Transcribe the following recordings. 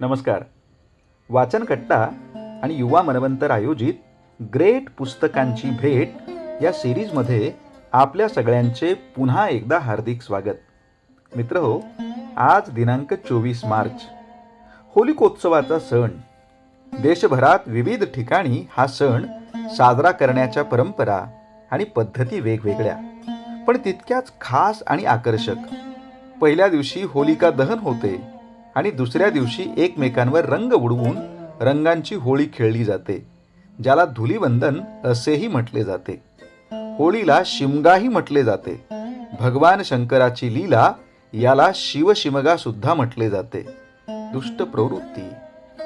नमस्कार. वाचनकट्टा आणि युवा मनवंतर आयोजित ग्रेट पुस्तकांची भेट या सिरीजमध्ये आपल्या सगळ्यांचे पुन्हा एकदा हार्दिक स्वागत. मित्र हो आज दिनांक चोवीस मार्च. होलिकोत्सवाचा सण. देशभरात विविध ठिकाणी हा सण साजरा करण्याच्या परंपरा आणि पद्धती वेगवेगळ्या पण तितक्याच खास आणि आकर्षक. पहिल्या दिवशी होलिका दहन होते. आणि दुसऱ्या दिवशी एकमेकांवर रंग उडवून रंगांची होळी खेळली जाते ज्याला धुलीवंदन असेही म्हटले जाते. होळीला शिमगाही म्हटले जाते. भगवान शंकराची लीला याला शिवशिमगा सुद्धा म्हटले जाते. दुष्ट प्रवृत्ती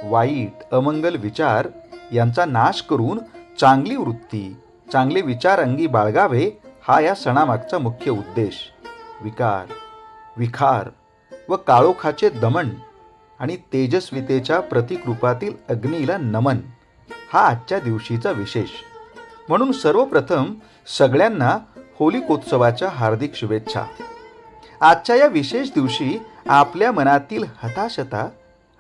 वाईट अमंगल विचार यांचा नाश करून चांगली वृत्ती चांगले विचार अंगी बाळगावे हा या सणामागचा मुख्य उद्देश. विकार विखार व काळोखाचे दमन आणि तेजस्वितेच्या प्रतिकृपातील अग्नीला नमन हा आजच्या दिवशीचा विशेष. म्हणून सर्वप्रथम सगळ्यांना होलिकोत्सवाच्या हार्दिक शुभेच्छा. आजच्या या विशेष दिवशी आपल्या मनातील हताशता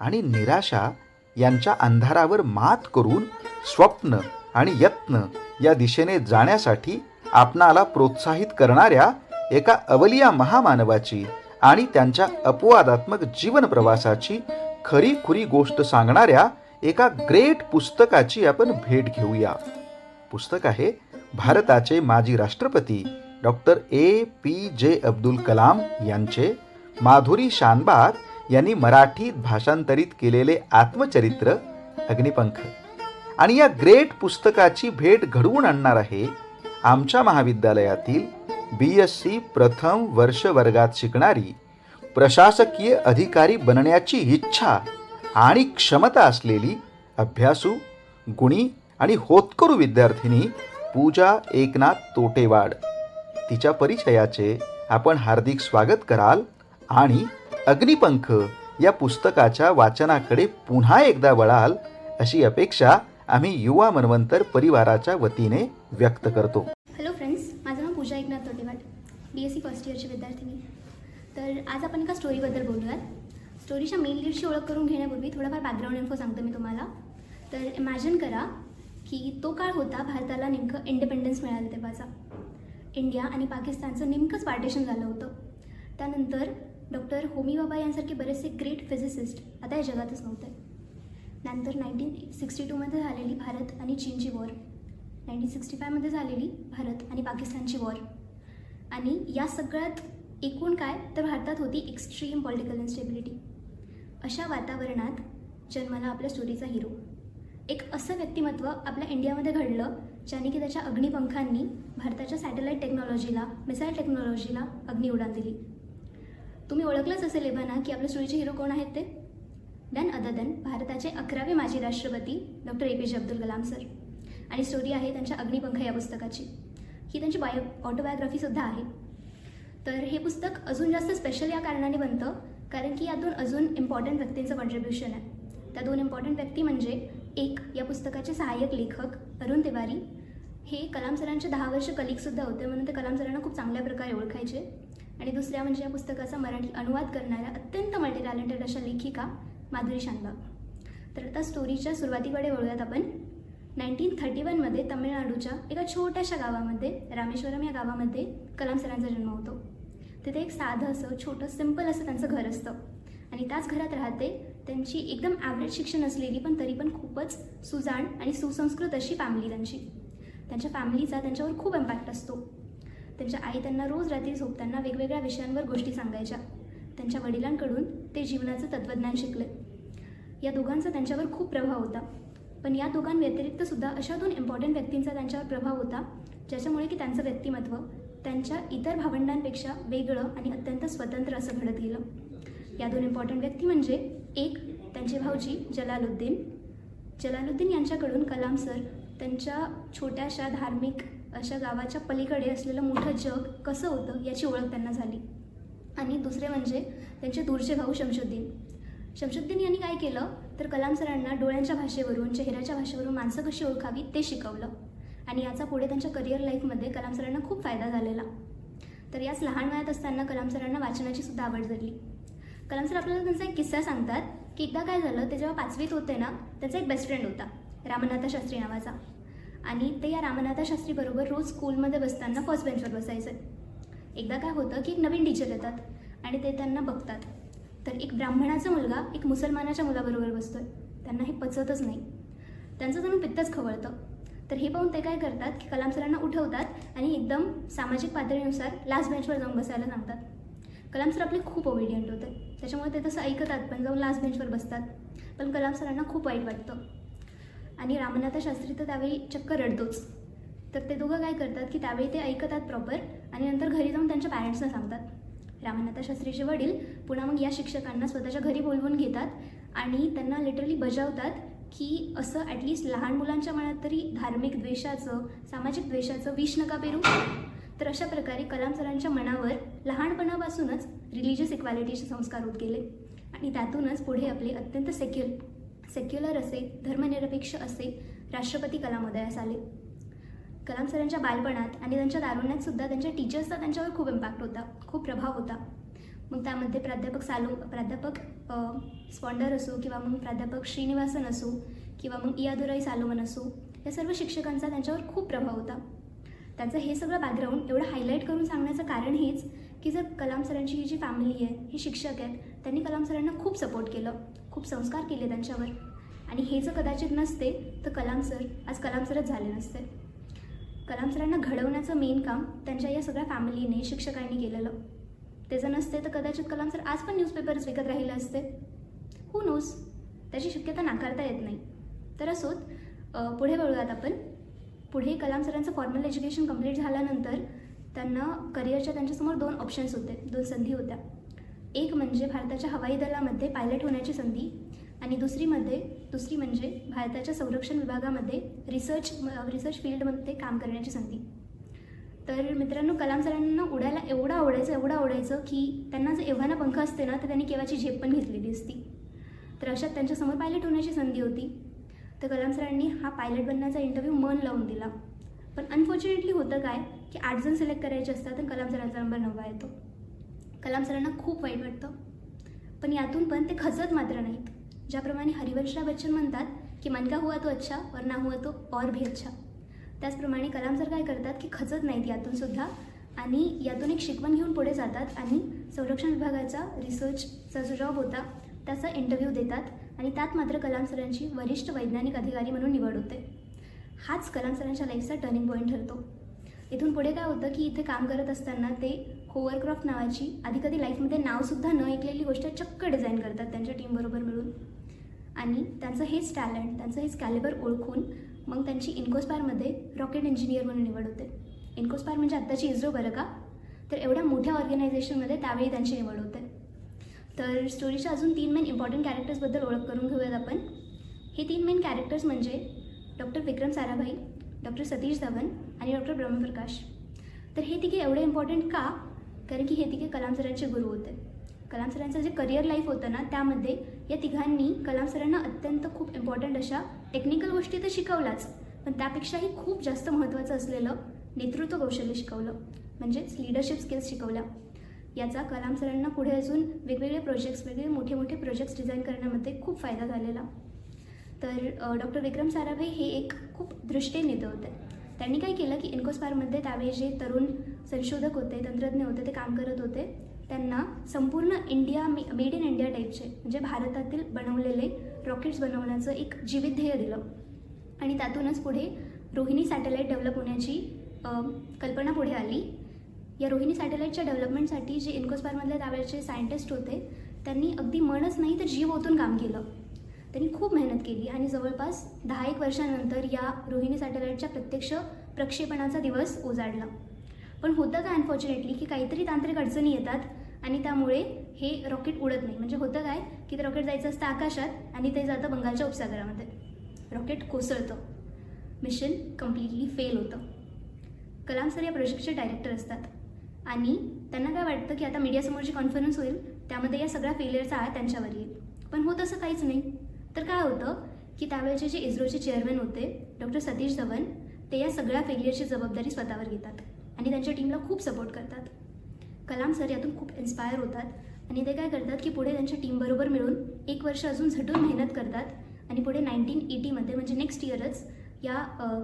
आणि निराशा यांच्या अंधारावर मात करून स्वप्न आणि यत्न या दिशेने जाण्यासाठी आपणाला प्रोत्साहित करणाऱ्या एका अवलिया महामानवाची आणि त्यांच्या अपवादात्मक जीवन प्रवासाची खरी खुरी गोष्ट सांगणाऱ्या एका ग्रेट पुस्तकाची आपण भेट घेऊया. पुस्तक आहे भारताचे माजी राष्ट्रपती doctor A. P. J. Abdul Kalam यांचे. माधुरी शानबाग यांनी मराठीत भाषांतरित केलेले आत्मचरित्र अग्निपंख. आणि या ग्रेट पुस्तकाची भेट घडवून आणणार आहे आमच्या महाविद्यालयातील बी एस सी प्रथम वर्ष वर्गात शिकणारी प्रशासकीय अधिकारी बनण्याची इच्छा आणि क्षमता असलेली अभ्यासू गुणी आणि होतकरू विद्यार्थिनी पूजा एकनाथ तोटेवाड. तिच्या परिचयाचे आपण हार्दिक स्वागत कराल आणि अग्निपंख या पुस्तकाच्या वाचनाकडे पुन्हा एकदा वळाल अशी अपेक्षा आम्ही युवा मनवंतर परिवाराच्या वतीने व्यक्त करतो. Pooja Eknath Totewat B S C first इयरची विद्यार्थिनी तर आज आपण एका स्टोरीबद्दल बोलूयात. स्टोरीच्या मेन लीडची ओळख करून घेण्यापूर्वी थोडाफार बॅकग्राऊंड इन्फो सांगते मी तुम्हाला. तर इमॅजिन करा की तो काळ होता भारताला नेमकं इंडिपेंडन्स मिळालं तेव्हाचा. इंडिया आणि पाकिस्तानचं नेमकंच पार्टेशन झालं होतं. त्यानंतर डॉक्टर होमी बाबा यांसारखे बरेचसे ग्रेट फिजिसिस्ट आता या जगातच नव्हते. नंतर नाईन्टीन सिक्स्टी टूमध्ये झालेली भारत आणि चीनची वॉर नाईन्टीन सिक्स्टी फायमध्ये झालेली भारत आणि पाकिस्तानची वॉर. आणि या सगळ्यात एकूण काय? तर भारतात होती एक्स्ट्रीम पॉलिटिकल इन्स्टेबिलिटी अशा वातावरणात जन्माला आपल्या स्टोरीचा हिरो एक असं व्यक्तिमत्व आपल्या इंडियामध्ये घडलं ज्याने की त्याच्या अग्निपंखांनी भारताच्या सॅटेलाईट टेक्नॉलॉजीला मिसाईल टेक्नॉलॉजीला अग्नी उडान दिली. तुम्ही ओळखलंच असेल एव्हाना की आपल्या स्टोरीचे हिरो कोण आहेत ते? डन अदर देन भारताचे अकरावे माजी राष्ट्रपती doctor A P J Abdul Kalam sir. आणि स्टोरी आहे त्यांच्या अग्निपंख या पुस्तकाची. ही त्यांची बायो ऑटोबायोग्राफीसुद्धा आहे. तर हे पुस्तक अजून जास्त स्पेशल या कारणाने बनतं कारण की यातून अजून इम्पॉर्टंट व्यक्तींचं कॉन्ट्रिब्युशन आहे. त्या दोन इम्पॉर्टंट व्यक्ती म्हणजे एक या पुस्तकाचे सहाय्यक लेखक अरुण तिवारी. हे कलाम सरांचे दहा वर्ष कलिकसुद्धा होते म्हणून ते कलाम सरांना खूप चांगल्या प्रकारे ओळखायचे. आणि दुसऱ्या म्हणजे या पुस्तकाचा मराठी अनुवाद करणाऱ्या अत्यंत मल्टी टॅलेंटेड अशा लेखिका माधुरी शानबाग. तर आता स्टोरीच्या सुरुवातीकडे वळूयात आपण. नाईन्टीन थर्टी वनमध्ये तमिळनाडूच्या एका छोट्याशा गावामध्ये रामेश्वरम या गावामध्ये कलाम सरांचा जन्म होतो. तिथे एक साधं असं छोटं सिंपल असं त्यांचं घर असतं. आणि त्याच घरात राहते त्यांची एकदम ॲव्हरेज शिक्षण असलेली पण तरी पण खूपच सुजाण आणि सुसंस्कृत अशी फॅमिली त्यांची. त्यांच्या फॅमिलीचा त्यांच्यावर खूप इम्पॅक्ट असतो. त्यांच्या आई त्यांना रोज रात्री झोपताना वेगवेगळ्या विषयांवर गोष्टी सांगायच्या. त्यांच्या वडिलांकडून ते जीवनाचं तत्त्वज्ञान शिकले. या दोघांचा त्यांच्यावर खूप प्रभाव होता. पण या दोघांव्यतिरिक्त सुद्धा अशा दोन इम्पॉर्टंट व्यक्तींचा त्यांच्यावर प्रभाव होता ज्याच्यामुळे की त्यांचं व्यक्तिमत्व त्यांच्या इतर भावंडांपेक्षा वेगळं आणि अत्यंत स्वतंत्र असं घडत गेलं. या दोन इम्पॉर्टंट व्यक्ती म्हणजे एक त्यांचे भाऊजी जलालुद्दीन. जलालुद्दीन यांच्याकडून कलाम सर त्यांच्या छोट्याशा धार्मिक अशा गावाच्या पलीकडे असलेलं मोठं जग कसं होतं याची ओळख त्यांना झाली. आणि दुसरे म्हणजे त्यांचे दूरचे भाऊ शमशुद्दीन. शमशुद्दीन यांनी काय केलं? तर कलाम सरांना डोळ्यांच्या भाषेवरून चेहऱ्याच्या भाषेवरून माणसं कशी ओळखावी ते शिकवलं. आणि याचा पुढे त्यांच्या करिअर लाईफमध्ये कलाम सरांना खूप फायदा झालेला. तर याच लहान वयात असताना कलाम सरांना वाचनाची सुद्धा आवड झाली. कलाम सर आपल्याला त्यांचा एक किस्सा सांगतात. की एकदा काय झालं ते जेव्हा पाचवीत होते ना त्यांचा एक बेस्ट फ्रेंड होता रामनाथा शास्त्री नावाचा. आणि ते या रामनाथा शास्त्रीबरोबर रोज स्कूलमध्ये बसताना फर्स्ट बेंचवर बसायचे. एकदा काय होतं की एक नवीन टीचर येतात आणि ते त्यांना बघतात. तर एक ब्राह्मणाचा मुलगा एक मुसलमानाच्या मुलाबरोबर बसतोय. त्यांना हे पचतच नाही. त्यांचं जणू पित्तच खवळतं. तर हे पाहून ते काय करतात की कलाम सरांना उठवतात आणि एकदम सामाजिक पातळीनुसार लास्ट बेंचवर जाऊन बसायला सांगतात. कलाम सर आपले खूप ओबिडियंट होते. त्याच्यामुळे ते तसं ऐकतात पण जाऊन लास्ट बेंचवर बसतात. पण कलाम सरांना खूप वाईट वाटतं. आणि रामनाथ शास्त्री तर त्यावेळी चक्क रडतोच. तर ते दोघं काय करतात की त्यावेळी ते ऐकतात प्रॉपर आणि नंतर घरी जाऊन त्यांच्या पॅरेंट्सना सांगतात. रामनाथ शास्त्रीचे वडील पुन्हा मग या शिक्षकांना स्वतःच्या घरी बोलवून घेतात आणि त्यांना लिटरली बजावतात की असं ॲटलिस्ट लहान मुलांच्या मनात तरी धार्मिक द्वेषाचं सामाजिक द्वेषाचं विष नका पेरू. तर अशा प्रकारे कलाम सरांच्या मनावर लहानपणापासूनच रिलिजियस इक्वॅलिटीचे संस्कार होत गेले. आणि त्यातूनच पुढे आपले अत्यंत सेक्युल सेक्युलर असे धर्मनिरपेक्ष असे राष्ट्रपती कलामोदयास आले. कलाम सरांच्या बालपणात आणि त्यांच्या दारुण्यात सुद्धा त्यांच्या टीचर्सचा त्यांच्यावर खूप इम्पॅक्ट होता खूप प्रभाव होता. मग त्यामध्ये प्राध्यापक सालो प्राध्यापक स्पॉन्डर असो किंवा मग प्राध्यापक श्रीनिवासन असो किंवा मग इयादुराई सालोमन असो या सर्व शिक्षकांचा त्यांच्यावर खूप प्रभाव होता. त्यांचं हे सगळं बॅकग्राऊंड एवढं हायलाईट करून सांगण्याचं कारण हेच की जर कलाम सरांची ही जी फॅमिली आहे ही शिक्षक आहेत त्यांनी कलाम सरांना खूप सपोर्ट केलं खूप संस्कार केले त्यांच्यावर. आणि हे जर कदाचित नसते तर कलाम सर आज कलाम सरच झाले नसते. कलाम सरांना घडवण्याचं मेन काम त्यांच्या या सगळ्या फॅमिलीने शिक्षकांनी केलेलं. ते जर नसते तर कदाचित कलाम सर आज पण न्यूजपेपर्स विकत राहिले असते. हू नोज त्याची शक्यता नाकारता येत नाही. तर असोत पुढे वळूयात आपण. पुढे कलाम सरांचं फॉर्मल एज्युकेशन कंप्लीट झाल्यानंतर त्यांना करिअरच्या त्यांच्यासमोर दोन ऑप्शन्स होते दोन संधी होत्या. एक म्हणजे भारताच्या हवाई दलामध्ये पायलट होण्याची संधी आणि दुसरीमध्ये दुसरी म्हणजे भारताच्या संरक्षण विभागामध्ये रिसर्च रिसर्च फील्डमध्ये काम करण्याची संधी. तर मित्रांनो कलाम सरांना उडायला एवढं आवडायचं एवढं आवडायचं की त्यांना जर एव्हाना पंख असते ना तर त्यांनी केव्हाची झेप पण घेतलेली असती. तर अशात त्यांच्यासमोर पायलट होण्याची संधी होती. तर कलाम सरांनी हा पायलट बनण्याचा इंटरव्ह्यू मन लावून दिला. पण अनफॉर्च्युनेटली होतं काय की आठ जण सिलेक्ट करायचे असतात तर कलाम सरांचा नंबर नववा येतो. कलाम सरांना खूप वाईट वाटतं. पण यातून पण ते खचत मात्र नाहीत. ज्याप्रमाणे हरिवंशराव बच्चन म्हणतात की मनका हुआ तो अच्छा और ना हुआ तो और भी अच्छा. त्याचप्रमाणे कलाम सर काय करतात की खचत नाहीत यातून सुद्धा आणि यातून एक शिकवण घेऊन पुढे जातात आणि संरक्षण विभागाचा रिसर्चचा जो जॉब होता त्याचा इंटरव्ह्यू देतात आणि त्यात मात्र कलाम सरांची वरिष्ठ वैज्ञानिक अधिकारी म्हणून निवड होते. हाच कलाम सरांच्या लाईफचा टर्निंग पॉईंट ठरतो. इथून पुढे काय होतं की इथे काम करत असताना ते होवरक्रॉफ्ट नावाची आधी कधी लाईफमध्ये नावसुद्धा न ऐकलेली गोष्ट चक्क डिझाईन करतात त्यांच्या टीमबरोबर मिळून. आणि त्यांचं हेच टॅलेंट त्यांचं हेच कॅलिबर ओळखून मग त्यांची इन्कोस्पायरमध्ये रॉकेट इंजिनियर म्हणून निवड होते. इन्कोस्पायर म्हणजे आत्ताची इस्रो बरं का? तर एवढ्या मोठ्या ऑर्गनायझेशनमध्ये त्यावेळी त्यांची निवड होते. तर स्टोरीच्या अजून तीन मेन इम्पॉर्टंट कॅरेक्टर्सबद्दल ओळख करून घेऊयात आपण. हे तीन मेन कॅरेक्टर्स म्हणजे डॉक्टर विक्रम साराभाई डॉक्टर सतीश धवन आणि डॉक्टर ब्रह्मप्रकाश. तर हे तिघे एवढे इम्पॉर्टंट का? कारण की हे तिघे कलाम सरांचे गुरु होते. कलाम सरांचं जे करिअर लाईफ होतं ना त्यामध्ये या तिघांनी कलाम सरांना अत्यंत खूप इम्पॉर्टंट अशा टेक्निकल गोष्टी तर शिकवल्याच. पण त्यापेक्षाही खूप जास्त महत्त्वाचं असलेलं नेतृत्व कौशल्य शिकवलं. म्हणजेच लिडरशिप स्किल्स शिकवल्या. याचा कलाम सरांना पुढे अजून वेगवेगळे प्रोजेक्ट्स वेगवेगळे मोठे मोठे प्रोजेक्ट्स डिझाईन करण्यामध्ये खूप फायदा झालेला. तर डॉक्टर विक्रम साराभाई हे एक खूप दृष्टे नेते होते. त्यांनी काय केलं की इन्कोस्पायरमध्ये त्यावेळी जे तरुण संशोधक होते तंत्रज्ञ होते ते काम करत होते. त्यांना संपूर्ण इंडिया मे मेड इन इंडिया टाईपचे म्हणजे भारतातील बनवलेले रॉकेट्स बनवण्याचं एक जीवित ध्येय दिलं. आणि त्यातूनच पुढे रोहिणी सॅटेलाईट डेव्हलप होण्याची कल्पना पुढे आली. या रोहिणी सॅटेलाईटच्या डेव्हलपमेंटसाठी जे इन्कोस्पायरमधले त्यावेळेचे सायंटिस्ट होते त्यांनी अगदी मनच नाही तर जीव ओतून काम केलं. त्यांनी खूप मेहनत केली आणि जवळपास दहा एक वर्षानंतर या रोहिणी सॅटेलाईटच्या प्रत्यक्ष प्रक्षेपणाचा दिवस उजाडला पण होतं काय अनफॉर्च्युनेटली की काहीतरी तांत्रिक अडचणी येतात आणि त्यामुळे हे रॉकेट उडत नाही. म्हणजे होतं काय की ते रॉकेट जायचं असतं आकाशात आणि ते जातं बंगालच्या उपसागरामध्ये. रॉकेट कोसळतं. मिशन कम्प्लिटली फेल होतं. कलाम सर या प्रोजेक्टचे डायरेक्टर असतात. आणि त्यांना काय वाटतं की आता मीडियासमोर जी कॉन्फरन्स होईल त्यामध्ये या सगळ्या फेलियरचा आळ त्यांच्यावर येईल. पण होत असं काहीच नाही. तर काय होतं की त्यावेळेचे जे इस्रोचे चेअरमॅन होते डॉक्टर सतीश धवन ते या सगळ्या फेलियरची जबाबदारी स्वतःवर घेतात. आणि त्यांच्या टीमला खूप सपोर्ट करतात. कलाम सर यातून खूप इन्स्पायर होतात. आणि ते काय करतात की पुढे त्यांच्या टीमबरोबर मिळून एक वर्ष अजून झटून मेहनत करतात. आणि पुढे नाईन्टीन एटीमध्ये म्हणजे नेक्स्ट इयरच या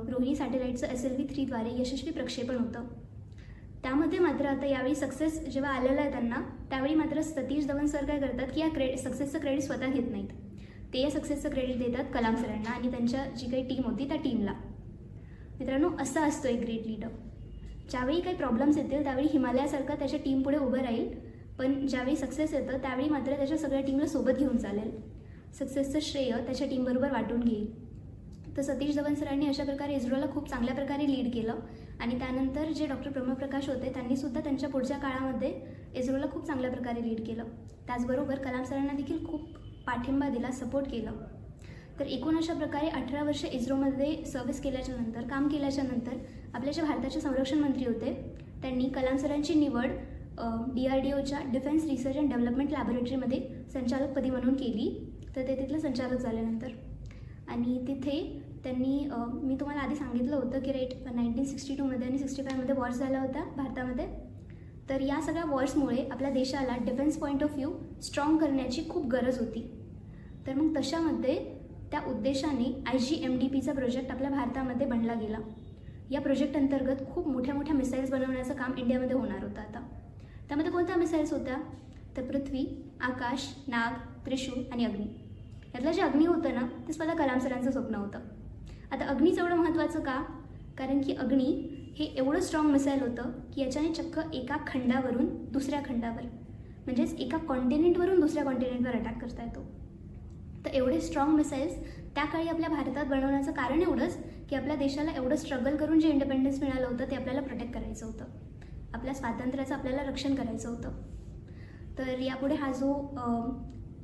रोहिणी सॅटेलाईटचं एस एल व्ही थ्रीद्वारे यशस्वी प्रक्षेपण होतं. त्यामध्ये मात्र आता यावेळी सक्सेस जेव्हा आलेलं आहे त्यांना त्यावेळी मात्र सतीश धवन सर काय करतात की या क्रे सक्सेसचं क्रेडिट स्वतः घेत नाहीत. ते या सक्सेसचं क्रेडिट देतात कलाम सरांना आणि त्यांच्या जी काही टीम होती त्या टीमला मित्रांनो असा असतो एक ग्रेट लीडर ज्यावेळी काही प्रॉब्लेम्स येतील त्यावेळी हिमालयासारखं त्याच्या टीम पुढे उभं राहील. पण ज्यावेळी सक्सेस येतं त्यावेळी मात्र त्याच्या सगळ्या टीमला सोबत घेऊन चालेल. सक्सेसचं श्रेय त्याच्या टीमबरोबर वाटून घेईल. तर सतीश धवन सरांनी अशा प्रकारे इस्रोला खूप चांगल्या प्रकारे लीड केलं. आणि त्यानंतर जे डॉक्टर प्रमप्रकाश होते त्यांनी सुद्धा त्यांच्या पुढच्या काळामध्ये इस्रोला खूप चांगल्या प्रकारे लीड केलं. त्याचबरोबर कलाम सरांना देखील खूप पाठिंबा दिला सपोर्ट केलं. तर एकूण अशा प्रकारे अठरा वर्ष इस्रोमध्ये सर्व्हिस केल्याच्यानंतर काम केल्याच्यानंतर आपल्या आपले जे भारताचे संरक्षण मंत्री होते त्यांनी कलाम सरांची निवड डी आर डी ओच्या डिफेन्स रिसर्च अँड डेव्हलपमेंट लॅबोरेटरीमध्ये संचालकपदी म्हणून केली. तर ते तिथलं संचालक झाल्यानंतर. आणि तिथे त्यांनी मी तुम्हाला आधी सांगितलं होतं की राईट नाईन्टीन सिक्स्टी टूमध्ये आणि सिक्स्टी फायमध्ये वॉर्स झाला होता भारतामध्ये. तर या सगळ्या वॉर्समुळे आपल्या देशाला defence point of view strong करण्याची खूप गरज होती. तर मग तशामध्ये त्या उद्देशाने आय जी एम डी पीचा प्रोजेक्ट आपल्या भारतामध्ये बनला गेला. या प्रोजेक्ट अंतर्गत खूप मोठ्या मोठ्या मिसाईल्स बनवण्याचं काम इंडियामध्ये होणार होतं आता. त्यामध्ये कोणत्या मिसाईल्स होत्या? तर पृथ्वी आकाश नाग त्रिशूळ आणि अग्नी. यातलं जे अग्नी होतं ना ते स्वतः कलाम सरांचं स्वप्न होतं. आता अग्नीचं एवढं महत्त्वाचं का? कारण की अग्नी हे एवढं स्ट्रॉंग मिसाईल होतं की याच्याने चक्क एका खंडावरून दुसऱ्या खंडावर म्हणजेच एका कॉन्टिनेंटवरून दुसऱ्या कॉन्टिनेंटवर अटॅक करता येतो. तर एवढे स्ट्रॉंग मिसाईल्स त्या काळी आपल्या भारतात बनवण्याचं कारण एवढंच की आपल्या देशाला एवढं स्ट्रगल करून जे इंडिपेंडन्स मिळालं होतं ते आपल्याला प्रोटेक्ट करायचं होतं. आपल्या स्वातंत्र्याचं आपल्याला रक्षण करायचं होतं. तर यापुढे हा जो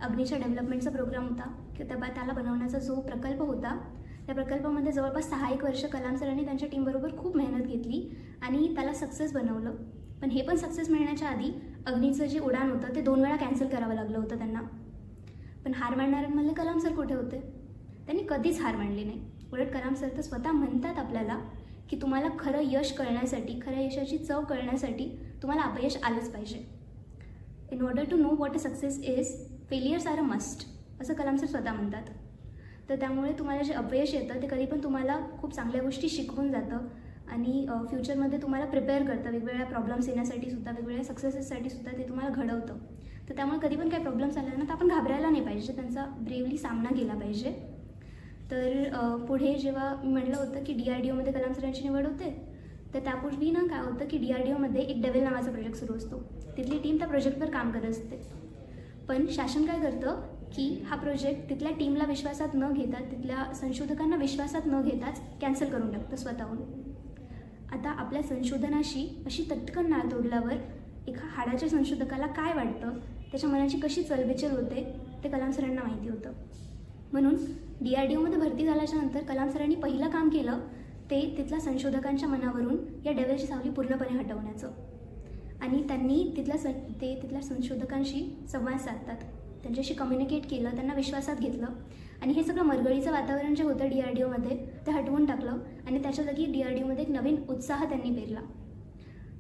अग्नीच्या डेव्हलपमेंटचा प्रोग्राम होता की त्या त्याला बनवण्याचा जो प्रकल्प होता त्या प्रकल्पामध्ये जवळपास सहा एक वर्ष कलाम सरांनी त्यांच्या टीमबरोबर खूप मेहनत घेतली आणि त्याला सक्सेस बनवलं. पण हे पण सक्सेस मिळण्याच्या आधी अग्नीचं जे उडाण होतं ते दोन वेळा कॅन्सल करावं लागलं होतं त्यांना. पण हार मानणाऱ्यांमधले कलाम सर कुठे होते? त्यांनी कधीच हार मानली नाही. उलट कलाम सर तर स्वतः म्हणतात आपल्याला की तुम्हाला खरं यश कळण्यासाठी खऱ्या यशाची चव कळण्यासाठी तुम्हाला अपयश आलंच पाहिजे. In order to know what a success is failures are a must असं कलाम सर स्वतः म्हणतात. तर त्यामुळे तुम्हाला जे अपयश येतं ते कधी पण तुम्हाला खूप चांगल्या गोष्टी शिकवून जातं आणि फ्युचरमध्ये तुम्हाला प्रिपेअर करतं. वेगवेगळ्या प्रॉब्लेम्स येण्यासाठी सुद्धा वेगवेगळ्या सक्सेसेससाठी सुद्धा ते तुम्हाला घडवतं. तर त्यामुळे कधी पण काही प्रॉब्लेम्स आले ना तर आपण घाबरायला नाही पाहिजे. त्यांचा ब्रेवली सामना केला पाहिजे. तर पुढे जेव्हा मी म्हणलं होतं की डी आर डी ओमध्ये कलाम सरांची निवड होते तर त्यापूर्वी ना काय होतं की डी आर डी ओमध्ये एक डेव्हल नावाचा प्रोजेक्ट सुरू असतो. तिथली टीम त्या प्रोजेक्टवर काम करत असते. पण शासन काय करतं की हा प्रोजेक्ट तिथल्या टीमला विश्वासात न घेता तिथल्या संशोधकांना विश्वासात न घेताच कॅन्सल करून टाकतं स्वतःहून. आता आपल्या संशोधनाशी अशी तटकन नाळ तोडल्यावर एका हाडाच्या संशोधकाला काय वाटतं? त्याच्या मनाची कशी चलबिचल होते ते कलाम सरांना माहिती होतं. म्हणून डी आर डी ओमध्ये भरती झाल्याच्यानंतर कलाम सरांनी पहिलं काम केलं ते तिथल्या संशोधकांच्या मनावरून या डेव्हलची सावली पूर्णपणे हटवण्याचं. आणि त्यांनी तिथल्या सं ते तिथल्या संशोधकांशी संवाद साधतात. त्यांच्याशी कम्युनिकेट केलं त्यांना विश्वासात घेतलं. आणि हे सगळं मरगळीचं वातावरण जे होतं डी आर डी ओमध्ये ते हटवून टाकलं. आणि त्याच्या जागी डी आर डी ओमध्ये एक नवीन उत्साह त्यांनी पेरला.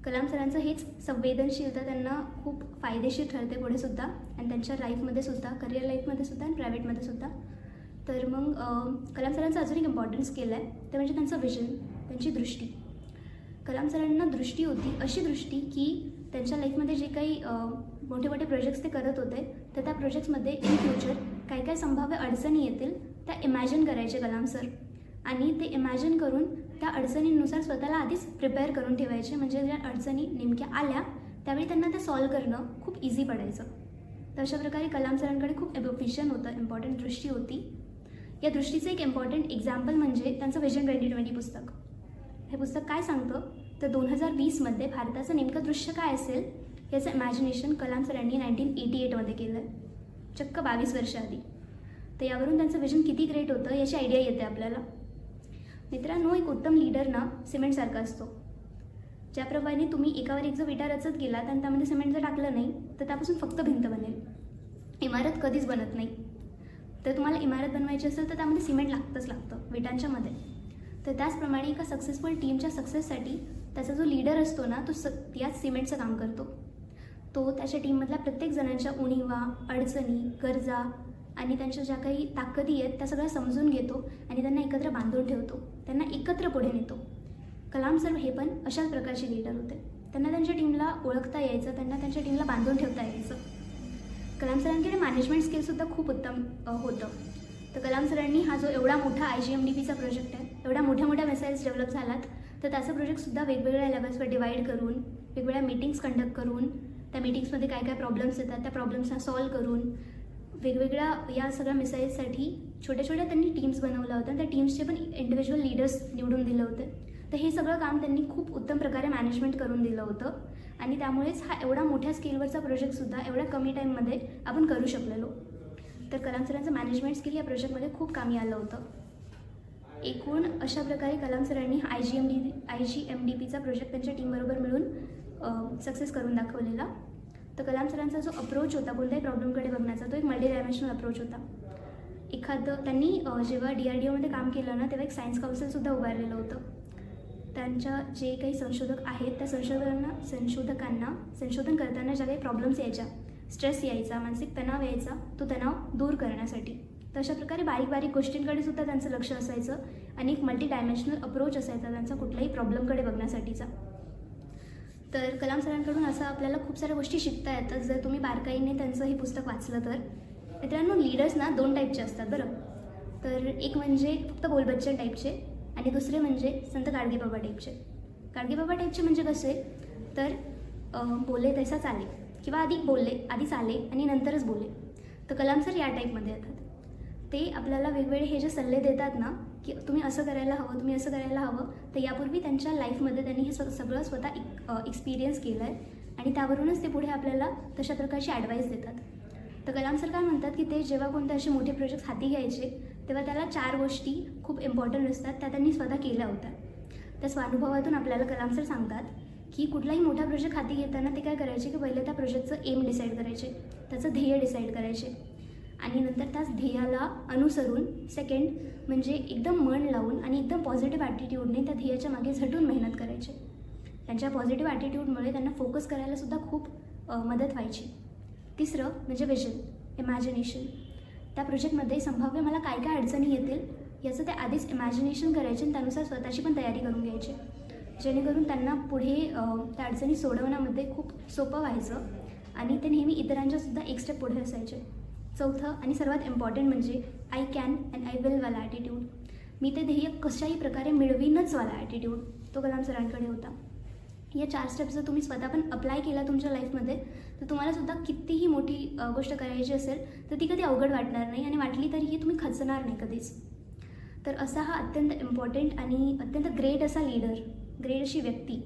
कलाम सरांचं हेच संवेदनशीलता त्यांना खूप फायदेशीर ठरते पुढे सुद्धा आणि त्यांच्या लाईफमध्ये सुद्धा करिअर लाईफमध्ये सुद्धा आणि प्रायव्हेटमध्ये सुद्धा. तर मग कलाम सरांचं अजून एक इम्पॉर्टन्स केलं आहे ते म्हणजे त्यांचं विजन त्यांची दृष्टी. कलाम सरांना दृष्टी होती अशी दृष्टी की त्यांच्या लाईफमध्ये जे काही मोठे मोठे प्रोजेक्ट्स ते करत होते तर त्या प्रोजेक्ट्समध्ये इन फ्युचर काय काय संभाव्य अडचणी येतील त्या इमॅजिन करायचे कलाम सर. आणि ते इमॅजिन करून त्या अडचणींनुसार स्वतःला आधीच प्रिपेअर करून ठेवायचे. म्हणजे ज्या अडचणी नेमक्या आल्या त्यावेळी त्यांना त्या सॉल्व करणं खूप इझी पडायचं. तर अशा प्रकारे कलाम सरांकडे खूप विजन होतं इम्पॉर्टंट दृष्टी होती. या दृष्टीचं एक इम्पॉर्टंट एक्झाम्पल म्हणजे त्यांचं व्हिजन ट्वेंटी ट्वेंटी पुस्तक. हे पुस्तक काय सांगतं? तर दोन हजार वीसमध्ये भारताचं नेमकं दृश्य काय असेल याचं इमॅजिनेशन कलाम सरांनी नाईन्टीन एटी एटमध्ये केलं आहे चक्क बावीस वर्ष आधी. तर यावरून त्यांचं व्हिजन किती ग्रेट होतं याची आयडिया येते आपल्याला. मित्रांनो एक उत्तम लीडर ना सिमेंटसारखा असतो. ज्याप्रमाणे तुम्ही एकावर एक जर विटा रचत गेलात आणि त्यामध्ये सिमेंट जर टाकलं नाही तर त्यापासून फक्त भिंत बनेल. इमारत कधीच बनत नाही. तर तुम्हाला इमारत बनवायची असेल तर त्यामध्ये सिमेंट लागतंच लागतं विटांच्यामध्ये तर त्याचप्रमाणे एका सक्सेसफुल टीमच्या सक्सेससाठी त्याचा जो लीडर असतो ना तो स याच सिमेंटचं काम करतो. तो त्याच्या टीममधल्या प्रत्येक जणांच्या उणीवा अडचणी गरजा आणि त्यांच्या ज्या काही ताकदी आहेत त्या सगळ्या समजून घेतो आणि त्यांना एकत्र बांधून ठेवतो. त्यांना एकत्र पुढे नेतो. कलाम सर हे पण अशाच प्रकारचे लीडर होते. त्यांना त्यांच्या टीमला ओळखता यायचं त्यांना त्यांच्या टीमला बांधून ठेवता यायचं. कलाम सरांकडे मॅनेजमेंट स्किलसुद्धा खूप उत्तम होतं. तर कलाम सरांनी हा जो एवढा मोठा आय जी एम डी पीचा प्रोजेक्ट आहे एवढ्या मोठ्या मोठ्या मिसाईल्स डेव्हलप झालात तर त्याचा प्रोजेक्टसुद्धा वेगवेगळ्या लेवल्सवर डिवाईड करून वेगवेगळ्या मीटिंग्स कंडक्ट करून त्या मीटिंग्समध्ये काय काय प्रॉब्लेम्स येतात त्या प्रॉब्लेम्सना सॉल्व करून वेगवेगळ्या या सगळ्या मिसाईलसाठी छोट्या छोट्या त्यांनी टीम्स बनवल्या होत्या. त्या टीम्सचे पण इंडिव्हिज्युअल लीडर्स निवडून दिले होते. तर हे सगळं काम त्यांनी खूप उत्तम प्रकारे मॅनेजमेंट करून दिलं होतं. आणि त्यामुळेच हा एवढा मोठ्या स्केलवरचा प्रोजेक्टसुद्धा एवढ्या कमी टाईममध्ये आपण करू शकलेलो. तर कलाम सरांचं मॅनेजमेंट स्किल या प्रोजेक्टमध्ये खूप कामी आलं होतं. एकूण अशा प्रकारे कलाम सरांनी I G M D I G M D पीचा प्रोजेक्ट त्यांच्या टीमबरोबर मिळून सक्सेस करून दाखवलेला. तर कलाम सरांचा जो अप्रोच होता कोणत्याही प्रॉब्लेमकडे बघण्याचा तो एक मल्टी डायमेन्शनल अप्रोच होता. एखादं त्यांनी जेव्हा डी आर डी ओमध्ये काम केलं ना तेव्हा एक सायन्स काउन्सिलसुद्धा उभारलेलं होतं. त्यांच्या जे काही संशोधक आहेत त्या संशोधकांना संशोधकांना संशोधन करताना ज्या काही प्रॉब्लेम्स यायच्या स्ट्रेस यायचा मानसिक तणाव यायचा तो तणाव दूर करण्यासाठी. तर अशा प्रकारे बारीक बारीक गोष्टींकडे सुद्धा त्यांचं लक्ष असायचं आणि एक मल्टी डायमेन्शनल अप्रोच असायचा त्यांचा कुठल्याही प्रॉब्लेमकडे बघण्यासाठीचा. तर कलाम सरांकडून असं आपल्याला खूप साऱ्या गोष्टी शिकता येतात. जर तुम्ही बारकाईने त्यांचं हे पुस्तक वाचलं तर. मित्रांनो लीडर्स ना दोन टाईपचे असतात बरं. तर एक म्हणजे फक्त बोलबच्चन टाईपचे आणि दुसरे म्हणजे संत गाडगेबाबा टाईपचे गाडगेबाबा टाईपचे म्हणजे कसे? तर बोले तसाच आले किंवा आधी बोलले आधीच आले आणि नंतरच बोले तर कलाम सर या टाईपमध्ये येतात. ते आपल्याला वेगवेगळे हे जे सल्ले देतात ना की तुम्ही असं करायला हवं तुम्ही असं करायला हवं तर यापूर्वी त्यांच्या लाईफमध्ये त्यांनी हे स सगळं स्वतः एक्सपिरियन्स केलं आहे आणि त्यावरूनच ते पुढे आपल्याला तशा प्रकारची ॲडवाईस देतात. तर कलाम सर काय म्हणतात की ते जेव्हा कोणते असे मोठे प्रोजेक्ट हाती घ्यायचे तेव्हा त्याला चार गोष्टी खूप इम्पॉर्टंट असतात त्या त्यांनी स्वतः केल्या होत्या. त्या स्वानुभवातून आपल्याला कलाम सर सांगतात की कुठलाही मोठा प्रोजेक्ट हाती घेताना ते काय करायचे की पहिले त्या प्रोजेक्टचं एम डिसाईड करायचे त्याचं ध्येय डिसाईड करायचे. आणि नंतर त्याच ध्येयाला अनुसरून सेकंड म्हणजे एकदम मन लावून आणि एकदम पॉझिटिव्ह ॲटिट्यूडने त्या ध्येयाच्या मागे झटून मेहनत करायचे. त्यांच्या पॉझिटिव्ह ॲटिट्यूडमुळे त्यांना फोकस करायलासुद्धा खूप मदत व्हायची. तिसरं म्हणजे विजन इमॅजिनेशन त्या प्रोजेक्टमध्ये संभाव्य मला काय काय अडचणी येतील याचं ते आधीच इमॅजिनेशन करायचे आणि त्यानुसार स्वतःची पण तयारी करून घ्यायची. जेणेकरून त्यांना पुढे त्या अडचणी सोडवण्यामध्ये खूप सोपं व्हायचं आणि ते नेहमी इतरांच्यासुद्धा एक स्टेप पुढे असायचे. चौथं आणि सर्वात इम्पॉर्टंट म्हणजे I can and I will वाला ॲटिट्यूड मी ते ध्येय कशाही प्रकारे मिळवीनच वाला ॲटिट्यूड तो कलाम सरांकडे होता. या चार स्टेप्स जर तुम्ही स्वतः पण अप्लाय केला तुमच्या लाईफमध्ये तर तुम्हाला सुद्धा कितीही मोठी गोष्ट करायची असेल तर ती कधी अवघड वाटणार नाही आणि वाटली तरीही तुम्ही खचणार नाही कधीच. तर असा हा अत्यंत इम्पॉर्टंट आणि अत्यंत ग्रेट असा लीडर ग्रेट अशी व्यक्ती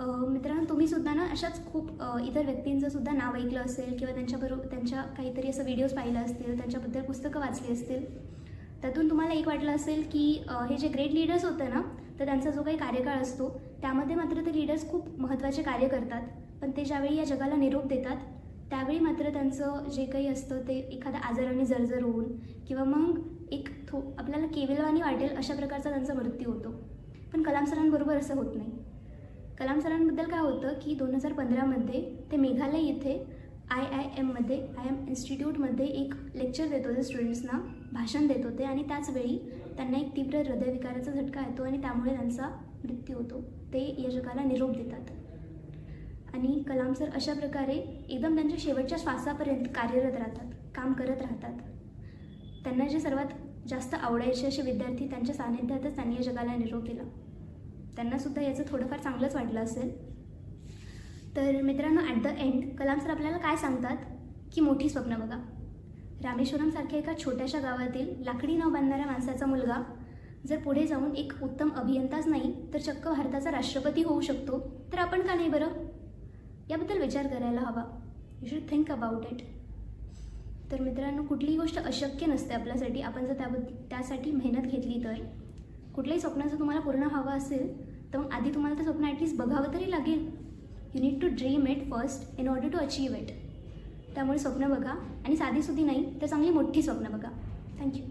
मित्रांनो तुम्ही सुद्धा ना अशाच खूप इतर व्यक्तींचं सुद्धा नाव ऐकलं असेल किंवा त्यांच्याबरोबर त्यांच्या काहीतरी असं व्हिडिओज पाहिलं असतील त्यांच्याबद्दल पुस्तकं वाचली असतील त्यातून तुम्हाला एक वाटलं असेल की हे जे ग्रेट लीडर्स होते ना तर त्यांचा जो काही कार्यकाळ असतो त्यामध्ये मात्र ते लीडर्स खूप महत्त्वाचे कार्य करतात. पण ते ज्यावेळी या जगाला निरोप देतात त्यावेळी मात्र त्यांचं जे काही असतं ते एखाद्या आजाराने जर्जर होऊन किंवा मग एक थो आपल्याला केविलवाणी वाटेल अशा प्रकारचा त्यांचा मृत्यू होतो. पण कलाम सरांबरोबर असं होत नाही. कलाम सरांबद्दल काय होतं की दोन हजार पंधरामध्ये ते मेघालय येथे आय आय एममध्ये आय एम इन्स्टिट्यूटमध्ये एक लेक्चर देत होते स्टुडंट्सना भाषण देत होते आणि त्याचवेळी त्यांना एक तीव्र हृदयविकाराचा झटका येतो आणि त्यामुळे त्यांचा मृत्यू होतो. ते या जगाला निरोप देतात. आणि कलाम सर अशा प्रकारे एकदम त्यांच्या शेवटच्या श्वासापर्यंत कार्यरत राहतात काम करत राहतात. त्यांना जे सर्वात जास्त आवडायचे असे विद्यार्थी त्यांच्या सानिध्यातच त्यांनी या जगाला निरोप दिला. त्यांनासुद्धा याचं थोडंफार चांगलंच वाटलं असेल. तर मित्रांनो at the end Kalam sir आपल्याला काय सांगतात? की मोठी स्वप्न बघा. रामेश्वरमसारख्या एका छोट्याशा गावातील लाकडी नाव बांधणाऱ्या माणसाचा मुलगा जर पुढे जाऊन एक उत्तम अभियंताच नाही तर चक्क भारताचा राष्ट्रपती होऊ शकतो. तर आपण का नाही बरं? याबद्दल विचार करायला हवा. You should think about it तर मित्रांनो कुठलीही गोष्ट अशक्य नसते आपल्यासाठी. आपण जर त्याबद्दल त्यासाठी मेहनत घेतली तर. कुठल्याही स्वप्नाचं तुम्हाला पूर्ण हवं असेल तर मग आधी तुम्हाला ते स्वप्न ॲटलीस्ट बघावं तरी लागेल. You need to dream it first in order to achieve it त्यामुळे स्वप्न बघा. आणि साधीसुधी नाही तर चांगली मोठी स्वप्न बघा. थँक्यू